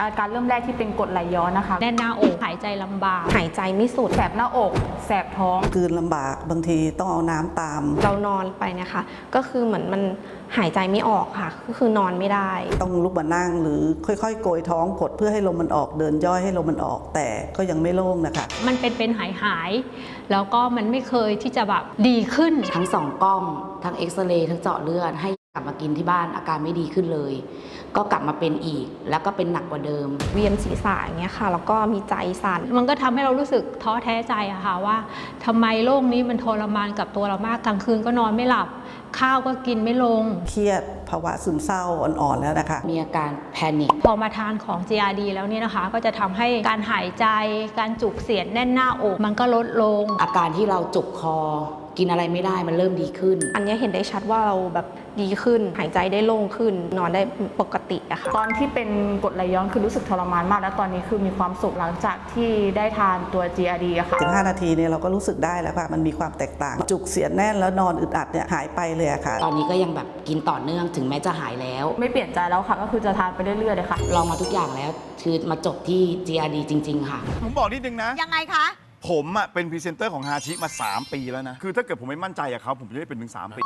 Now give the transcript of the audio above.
อาการเริ่มแรกที่เป็นกรดไหลย้อนนะคะ แน่นหน้าอกหายใจลำบาก หายใจไม่สุด แสบหน้าอก แสบท้อง กลืนลำบากบางทีต้องเอาน้ำตาม เรานอนไปเนะคะ ก็คือเหมือนมันหายใจไม่ออกค่ะ ก็คือนอนไม่ได้ ต้องลุกมานั่งหรือค่อยๆ โกยท้องกดเพื่อให้ลมมันออกเดินย่อยให้ลมมันออกแต่ก็ยังไม่โล่งนะคะ มันเป็นเป็นหายหายๆแล้วก็มันไม่เคยที่จะแบบดีขึ้น ทั้งสองกล้อง ทั้งเอ็กซเรย์ทั้งเจาะเลือดให้ กลับมากินที่บ้านอาการไม่ดีขึ้นเลย ก็กลับมาเป็นอีก แล้วก็เป็นหนักกว่าเดิม เวียนศีรษะอย่างเงี้ยค่ะ แล้วก็มีใจสั่น มันก็ทำให้เรารู้สึกท้อแท้ใจอะค่ะว่าทำไมโลกนี้มันทรมานกับตัวเรามากกลางคืนก็นอนไม่หลับ ข้าวก็กินไม่ลง เครียดภาวะซึมเศร้าอ่อนๆแล้วนะคะ มีอาการแพนิคพอมาทานของ GRD แล้วเนี่ยนะคะ ก็จะทำให้การหายใจ การจุกเสียดแน่นหน้าอก มันก็ลดลง อาการที่เราจุกคอ กินอะไรไม่ได้มันเริ่มดีขึ้น อันเนี้ยเห็นได้ชัดว่าเราแบบดีขึ้น หายใจได้โล่งขึ้น นอนได้ปกติอะค่ะตอนที่เป็นกรดไหลย้อนคือรู้สึกทรมานมาก แล้วตอนนี้คือมีความสุขหลังจากที่ได้ทานตัว GRD อะค่ะถึง5นาทีเนี่ยเราก็รู้สึกได้แล้วค่ะ มันมีความแตกต่าง จุกเสียดแน่นแล้วนอนอึดอัดเนี่ยหายไปเลยอะค่ะ ตอนนี้ก็ยังแบบกินต่อเนื่องถึงแม้จะหายแล้ว ไม่เปลี่ยนใจแล้วค่ะ ก็คือจะทานไปเรื่อยๆเลยค่ะลองมาทุกอย่างแล้วคือมาจบที่ GRD จริง ๆ ค่ะ ผมบอกนิดนึงนะ ยังไงคะ ผมอะเป็นพรีเซนเตอร์ของฮาชิมา 3 ปีแล้วนะ คือถ้าเกิดผมไม่มั่นใจอะเขาผมจะไม่เป็นถึง 3 ปี